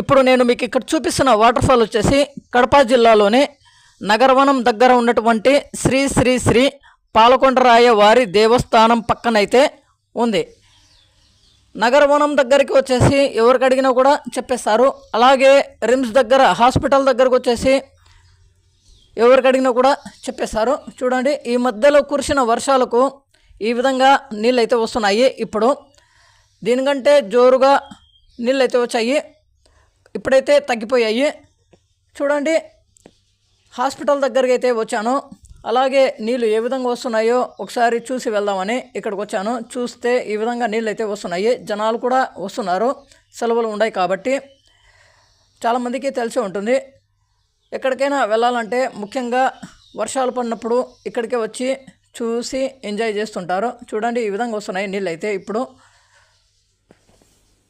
ఇప్పుడు నేను మీకు ఇక్కడ చూపిస్తున్న వాటర్ ఫాల్ వచ్చేసి కడప జిల్లాలోని నగరవనం దగ్గర ఉన్నటువంటి శ్రీ శ్రీ శ్రీ పాలకొండరాయ వారి దేవస్థానం పక్కనైతే ఉంది. నగరవనం దగ్గరికి వచ్చేసి ఎవరికి అడిగినా కూడా చెప్పేస్తారు. అలాగే రిమ్స్ దగ్గర హాస్పిటల్ దగ్గరకు వచ్చేసి ఎవరికి అడిగినా కూడా చెప్పేస్తారు. చూడండి ఈ మధ్యలో కురిసిన వర్షాలకు ఈ విధంగా నీళ్ళు అయితే వస్తున్నాయి. ఇప్పుడు దీనికంటే జోరుగా నీళ్ళు అయితే వచ్చాయి. ఇప్పుడైతే తగ్గిపోయాయి. చూడండి హాస్పిటల్ దగ్గరికి అయితే వచ్చాను. అలాగే నీళ్ళు ఏ విధంగా వస్తున్నాయో ఒకసారి చూసి వెళ్దామని ఇక్కడికి వచ్చాను. చూస్తే ఈ విధంగా నీళ్ళు అయితే వస్తున్నాయి. జనాలు కూడా వస్తున్నారు. సెలవులు ఉన్నాయి కాబట్టి చాలామందికి తెలిసి ఉంటుంది. ఎక్కడికైనా వెళ్ళాలంటే ముఖ్యంగా వర్షాలు పడినప్పుడు ఇక్కడికే వచ్చి చూసి ఎంజాయ్ చేస్తుంటారు. చూడండి ఈ విధంగా వస్తున్నాయి నీళ్ళు అయితే ఇప్పుడు.